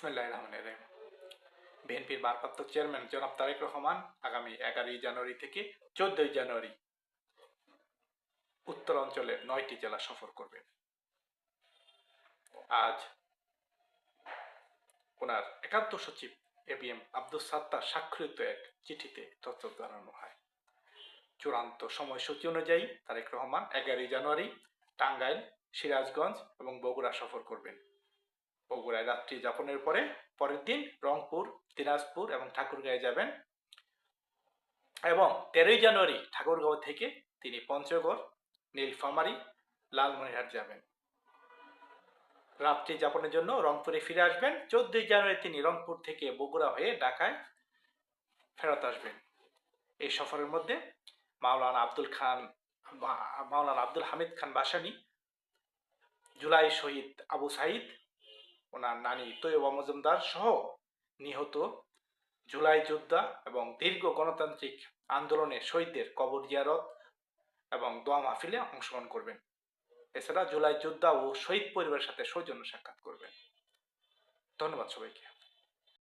বিসমিল্লাহ রহমানির রহিম বিএনপির ভারপ্রাপ্ত চেয়ারম্যান জনাব তারেক রহমান আগামী এগারোই জানুয়ারি থেকে চোদ্দই জানুয়ারি উত্তর অঞ্চলের নয়টি জেলা সফর করবেন। আজ ওনার একান্ত সচিব A B M Abdul Sattar স্বাক্ষরিত এক চিঠিতে তথ্য জানানো হয়। চূড়ান্ত সময়সূচি অনুযায়ী তারেক রহমান এগারোই জানুয়ারি টাঙ্গাইল, সিরাজগঞ্জ এবং বগুড়া সফর করবেন। বগুড়ায় রাত্রি যাপনের পরে, পরের দিন রংপুর, দিনাজপুর এবং ঠাকুরগাঁয়ে যাবেন। এবং তেরোই জানুয়ারি ঠাকুরগাঁও থেকে তিনি পঞ্চগড়, নীলফামারী, লালমনিরহাট যাবেন। রাত্রি যাপনের জন্য রংপুরে ফিরে আসবেন। চোদ্দই জানুয়ারি তিনি রংপুর থেকে বগুড়া হয়ে ঢাকায় ফেরত আসবেন। এই সফরের মধ্যে মাওলানা আব্দুল খান মাওলানা আব্দুল হামিদ খান বাসানি, জুলাই শহীদ আবু সাইদ ওনার নানি তৈবা মজুমদার সহ নিহত জুলাই যোদ্ধা এবং দীর্ঘ গণতান্ত্রিক আন্দোলনে শহীদদের কবর জিয়ারত এবং দোয়া মাহফিলে অংশগ্রহণ করবেন। এছাড়া জুলাই যোদ্ধা ও শহীদ পরিবারের সাথে সৌজন্য সাক্ষাৎ করবেন। ধন্যবাদ সবাইকে।